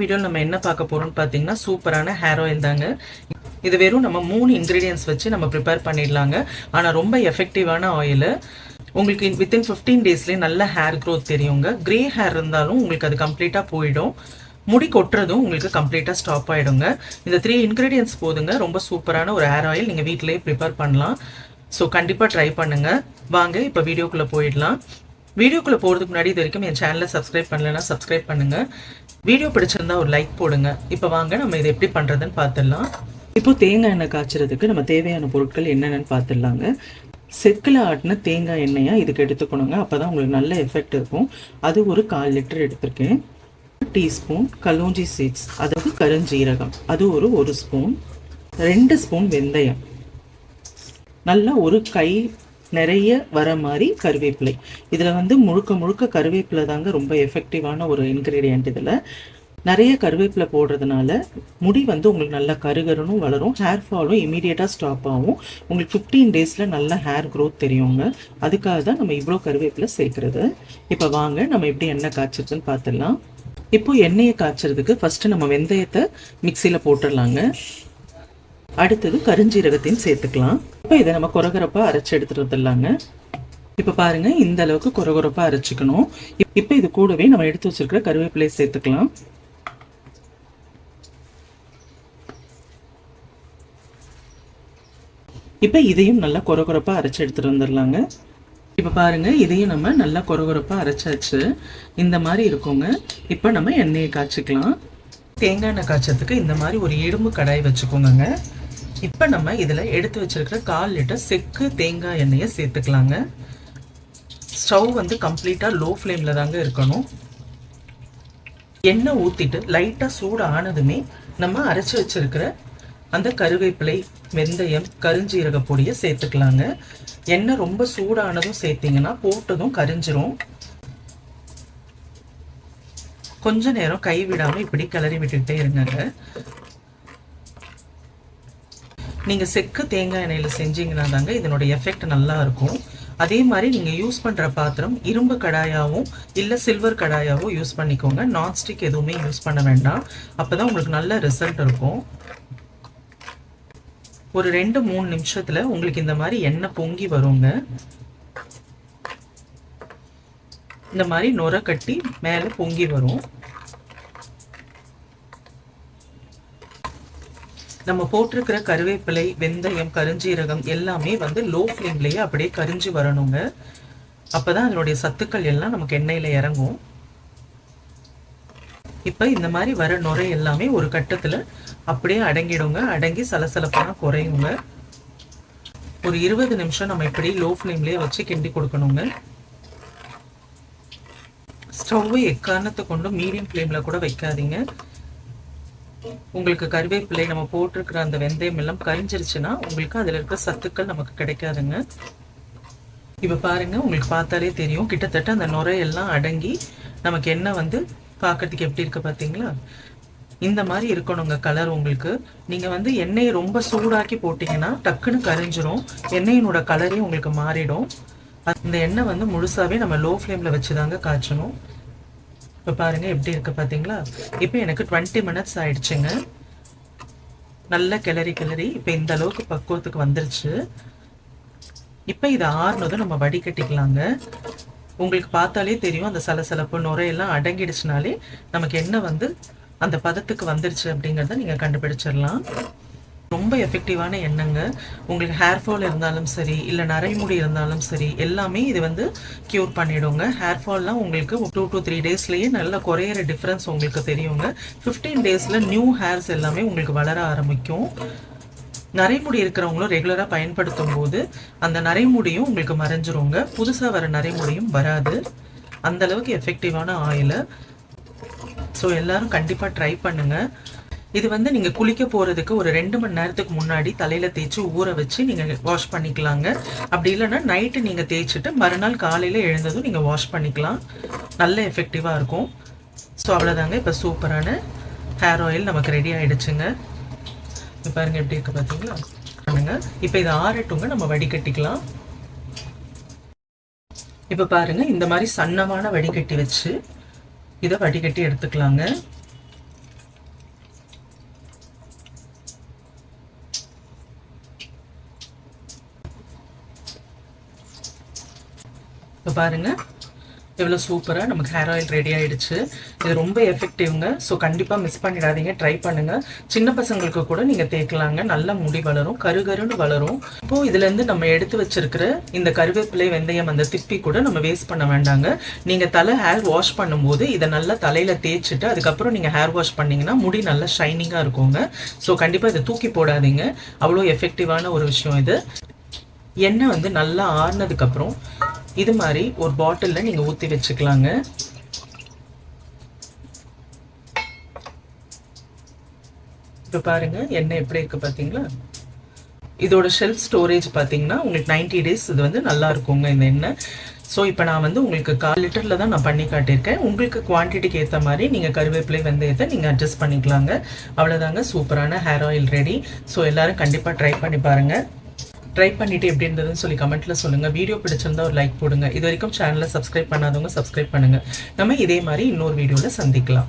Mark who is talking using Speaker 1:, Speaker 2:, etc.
Speaker 1: Video நம்ம என்ன பார்க்க போறோம்னு பார்த்தீங்கன்னா சூப்பரான ஹேர் ஆயில் தாங்க. இது வெறும் நம்ம மூணு இன்க்ரீடியன்ஸ் வச்சு நம்ம ப்ரிப்பேர் பண்ணிடலாங்க. ஆனால் ரொம்ப எஃபெக்டிவான ஆயில் உங்களுக்கு வித்தின் ஃபிஃப்டீன் டேஸ்லேயே நல்ல ஹேர் க்ரோத் தெரியுங்க. கிரே ஹேர் இருந்தாலும் உங்களுக்கு அது கம்ப்ளீட்டாக போயிடும். முடி கொட்டுறதும் உங்களுக்கு கம்ப்ளீட்டாக ஸ்டாப் ஆகிடுங்க இந்த த்ரீ இன்க்ரீடியன்ஸ் போதுங்க. ரொம்ப சூப்பரான ஒரு ஹேர் ஆயில் நீங்கள் வீட்டிலேயே ப்ரிப்பேர் பண்ணலாம். ஸோ கண்டிப்பாக ட்ரை பண்ணுங்கள் வாங்க இப்போ வீடியோக்குள்ளே போயிடலாம். வீடியோக்குள்ளே போகிறதுக்கு முன்னாடி இது வரைக்கும் என் சேனலை சப்ஸ்கிரைப் பண்ணலைன்னா சப்ஸ்கிரைப் பண்ணுங்கள் வீடியோ பிடிச்சிருந்தா ஒரு லைக் போடுங்க. இப்போ வாங்க நம்ம இதை எப்படி பண்ணுறதுன்னு பார்த்துடலாம் இப்போ தேங்காய் எண்ணெய் காய்ச்சறதுக்கு நம்ம தேவையான பொருட்கள் என்னென்னு பார்த்துடலாங்க செக்கில் ஆட்டின தேங்காய் எண்ணெயாக இதுக்கு எடுத்துக்கணுங்க. அப்போ தான் உங்களுக்கு நல்ல எஃபெக்ட் இருக்கும். அது ஒரு கால் லிட்டர் எடுத்திருக்கேன். டீஸ்பூன் கலோஞ்சி சீட்ஸ் அதாவது கருஞ்சீரகம். அது ஒரு ஒரு ஸ்பூன் ரெண்டு ஸ்பூன் வெந்தயம். நல்லா ஒரு கை நிறைய வர மாதிரி கருவேப்பிலை. இதில் வந்து முழுக்க முழுக்க கருவேப்பிலை தாங்க ரொம்ப எஃபெக்டிவான ஒரு இன்க்ரீடியன்ட் இதில். நிறைய கருவேப்பிலை போடுறதுனால முடி வந்து உங்களுக்கு நல்லா கருகருனும் வளரும். ஹேர் ஃபாலும் இமீடியட்டாக ஸ்டாப் ஆகும். உங்களுக்கு ஃபிஃப்டீன் டேஸில் நல்ல ஹேர் க்ரோத் தெரியுங்க. அதுக்காக தான் நம்ம இவ்வளோ கருவேப்பிலை சேர்க்குறது. இப்போ வாங்க நம்ம எப்படி எண்ணெய் காய்ச்சிருதுன்னு பார்த்துடலாம் இப்போ எண்ணெயை காய்ச்சறதுக்கு ஃபஸ்ட்டு நம்ம வெந்தயத்தை மிக்சியில் போட்டுடலாங்க. அடுத்தது கருஞ்சீரகத்தையும் சேர்த்துக்கலாம். இப்போ இதை நம்ம குறகுறப்பாக அரைச்சி எடுத்துட்டு வந்துடலாங்க. இப்போ பாருங்க இந்த அளவுக்கு குறகுறப்பாக அரைச்சிக்கணும். இப்போ இது கூடவே நம்ம எடுத்து வச்சிருக்கிற கருவேப்பிலையை சேர்த்துக்கலாம். இப்போ இதையும் நல்லா குறகுறப்பாக அரைச்சி எடுத்துட்டு வந்துடலாங்க. இப்போ பாருங்க இதையும் நம்ம நல்லா குறகுறப்பாக அரைச்சாச்சு. இந்த மாதிரி இருக்குங்க. இப்போ நம்ம எண்ணெயை காய்ச்சிக்கலாம். தேங்காய் எண்ணெய் காய்ச்சறதுக்கு இந்த மாதிரி ஒரு இரும்பு கடாய் வச்சுக்கோங்க இப்போ நம்ம இதில் எடுத்து வச்சிருக்கிற கால் லிட்டர் செக்கு தேங்காய் எண்ணெயை சேர்த்துக்கலாங்க. ஸ்டவ் வந்து கம்ப்ளீட்டாக லோ ஃப்ளேமில் தாங்க இருக்கணும். எண்ணெய் ஊற்றிட்டு லைட்டாக சூடு ஆனதுமே நம்ம அரைச்சி வச்சிருக்கிற அந்த கருவேப்பிலை வெந்தயம் கருஞ்சீரக பொடியை சேர்த்துக்கலாங்க. எண்ணெய் ரொம்ப சூடானதும் சேர்த்திங்கன்னா போட்டதும் கரிஞ்சிரும். கொஞ்ச நேரம் கை விடாமல் இப்படி கிளறி விட்டுக்கிட்டே இருங்க நீங்கள் செக்கு தேங்காய் எண்ணெயில் செஞ்சீங்கன்னா தாங்க இதனுடைய எஃபெக்ட் நல்லா இருக்கும். அதே மாதிரி நீங்கள் யூஸ் பண்ணுற பாத்திரம் இரும்பு கடாயாகவும் இல்லை சில்வர் கடாயாகவும் யூஸ் பண்ணிக்கோங்க. நான்ஸ்டிக் எதுவுமே யூஸ் பண்ண வேண்டாம். அப்பதான் உங்களுக்கு நல்ல ரிசல்ட் இருக்கும். ஒரு ரெண்டு மூணு நிமிஷத்தில் உங்களுக்கு இந்த மாதிரி எண்ணெய் பொங்கி வருங்க. இந்த மாதிரி நுர கட்டி மேலே பொங்கி வரும். நம்ம போட்டிருக்கிற கருவேப்பிலை வெந்தயம் கருஞ்சீரகம் எல்லாமே வந்து லோ ஃப்ளேம்லேயே அப்படியே கரிஞ்சு வரணுங்க. அப்போதான் அதனுடைய சத்துக்கள் எல்லாம் நமக்கு எண்ணெயில் இறங்கும். இப்போ இந்த மாதிரி வர நுரை எல்லாமே ஒரு கட்டத்தில் அப்படியே அடங்கிடுங்க. அடங்கி சலசலப்பான குறையுங்க. ஒரு இருபது நிமிஷம் நம்ம இப்படி லோ ஃப்ளேம்லேயே வச்சு கிண்டி கொடுக்கணுங்க. ஸ்டவ்வை எக்காரணத்தை கொண்டு மீடியம் ஃப்ளேமில் கூட வைக்காதீங்க. உங்களுக்கு கருவேப்பிலை நம்ம போட்டிருக்கிற அந்த வெந்தயம் எல்லாம் கரிஞ்சிருச்சுன்னா உங்களுக்கு அதில் இருக்க சத்துக்கள் நமக்கு கிடைக்காதுங்க. இப்போ பாருங்க உங்களுக்கு பார்த்தாலே தெரியும். கிட்டத்தட்ட அந்த நுரையெல்லாம் அடங்கி நமக்கு என்ன வந்து பார்க்கறதுக்கு எப்படி இருக்கு பார்த்தீங்களா இந்த மாதிரி இருக்கணுங்க கலர் உங்களுக்கு. நீங்கள் வந்து எண்ணெயை ரொம்ப சூடாக்கி போட்டிங்கன்னா டக்குன்னு கரைஞ்சிரும். எண்ணெயினோட கலரே உங்களுக்கு மாறிடும். அந்த எண்ணெய் வந்து முழுசாவே நம்ம லோ ஃப்ளேமில் வச்சு தாங்க காய்ச்சணும். இப்போ பாருங்க எப்படி இருக்குது பார்த்தீங்களா இப்போ எனக்கு டுவெண்ட்டி மினிட்ஸ் ஆயிடுச்சுங்க. நல்ல கிளறி கிளறி இப்போ இந்த அளவுக்கு பக்குவத்துக்கு வந்துருச்சு. இப்போ இதை ஆறுனதும் நம்ம வடிகட்டிக்கலாங்க உங்களுக்கு பார்த்தாலே தெரியும் அந்த சலசலப்பு நுரையெல்லாம் அடங்கிடுச்சுனாலே நமக்கு என்ன வந்து அந்த பதத்துக்கு வந்துருச்சு அப்படிங்கிறத நீங்கள் கண்டுபிடிச்சிடலாம். ரொம்ப எஃபெக்டிவான எண்ணெங்க. உங்களுக்கு ஹேர் ஃபால் இருந்தாலும் சரி இல்லை நரைமுடி இருந்தாலும் சரி எல்லாமே இது வந்து க்யூர் பண்ணிடுங்க. ஹேர் ஃபால்லாம் உங்களுக்கு டூ டு த்ரீ டேஸ்லேயே நல்ல குறையிற டிஃப்ரென்ஸ் உங்களுக்கு தெரியுங்க. ஃபிஃப்டீன் டேஸில் நியூ ஹேர்ஸ் எல்லாமே உங்களுக்கு வளர ஆரம்பிக்கும். நரைமுடி இருக்கிறவங்களும் ரெகுலராக பயன்படுத்தும் போது அந்த நரைமுடியும் உங்களுக்கு மறைஞ்சிருங்க. புதுசாக வர நரைமுடியும் வராது. அந்தளவுக்கு எஃபெக்டிவான ஆயிலை ஸோ எல்லாரும் கண்டிப்பாக ட்ரை பண்ணுங்கள் இது வந்து நீங்கள் குளிக்க போகிறதுக்கு ஒரு ரெண்டு மணி நேரத்துக்கு முன்னாடி தலையில் தேய்ச்சி ஊற வச்சு நீங்கள் வாஷ் பண்ணிக்கலாங்க. அப்படி இல்லைன்னா நைட்டு நீங்கள் தேய்ச்சிட்டு மறுநாள் காலையில் எழுந்ததும் நீங்கள் வாஷ் பண்ணிக்கலாம். நல்ல எஃபெக்டிவாக இருக்கும். ஸோ அவ்வளோதாங்க இப்போ சூப்பரான ஹேர் ஆயில் நமக்கு ரெடி ஆகிடுச்சுங்க இப்போ பாருங்கள் எப்படி இருக்குது பார்த்தீங்களா பண்ணுங்க. இப்போ இதை ஆறட்டுங்க. நம்ம வடிகட்டிக்கலாம். இப்போ பாருங்க இந்த மாதிரி சன்னமான வடிகட்டி வச்சு இதை வடிகட்டி எடுத்துக்கலாங்க. இப்போ பாருங்கள் எவ்வளோ சூப்பராக நமக்கு ஹேர் ஆயில் ரெடி ஆகிடுச்சு இது ரொம்ப எஃபெக்டிவ்ங்க ஸோ கண்டிப்பாக மிஸ் பண்ணிடாதீங்க. ட்ரை பண்ணுங்கள் சின்ன பசங்களுக்கு கூட நீங்கள் தேய்க்கலாங்க. நல்ல முடி வளரும். கருகருன்னு வளரும். இப்போது இதுலேருந்து நம்ம எடுத்து வச்சிருக்கிற இந்த கருவேப்பிலை வெந்தயம் அந்த திப்பி கூட நம்ம வேஸ்ட் பண்ண வேண்டாங்க. நீங்கள் தலை ஹேர் வாஷ் பண்ணும்போது இதை நல்லா தலையில் தேய்ச்சிட்டு அதுக்கப்புறம் நீங்கள் ஹேர் வாஷ் பண்ணிங்கன்னா முடி நல்லா ஷைனிங்காக இருக்குங்க. ஸோ கண்டிப்பாக இதை தூக்கி போடாதீங்க. அவ்வளோ எஃபெக்டிவான ஒரு விஷயம் இது. எண்ணெய் வந்து நல்லா ஆறுனதுக்கப்புறம் இது மாதிரி ஒரு பாட்டிலில் நீங்கள் ஊற்றி வச்சுக்கலாங்க. இப்போ பாருங்கள் எண்ணெய் எப்படி இருக்குது பார்த்தீங்களா இதோட ஷெல்ஃப் ஸ்டோரேஜ் பார்த்தீங்கன்னா உங்களுக்கு நைன்டி டேஸ் இது வந்து நல்லா இருக்குங்க இந்த எண்ணெய். ஸோ இப்போ நான் வந்து உங்களுக்கு கால் லிட்டரில் தான் நான் பண்ணி காட்டியிருக்கேன். உங்களுக்கு குவான்டிட்டிக்கு ஏற்ற மாதிரி நீங்கள் கருவேப்பிலை வெந்தயத்தை நீங்கள் அட்ஜஸ்ட் பண்ணிக்கலாங்க. அவ்வளோதாங்க சூப்பரான ஹேர் ஆயில் ரெடி ஸோ எல்லோரும் கண்டிப்பாக ட்ரை பண்ணி பாருங்கள் ட்ரை பண்ணிட்டு எப்படி இருந்ததுன்னு சொல்லி கமெண்ட்ல சொல்லுங்க. வீடியோ பிடிச்சிருந்தா ஒரு லைக் போடுங்க. இது வரைக்கும் சேனலை சப்ஸ்கிரைப் பண்ணாதவங்க சப்ஸ்கிரைப் பண்ணுங்க. நம்ம இதே மாதிரி இன்னொரு வீடியோவில் சந்திக்கலாம்.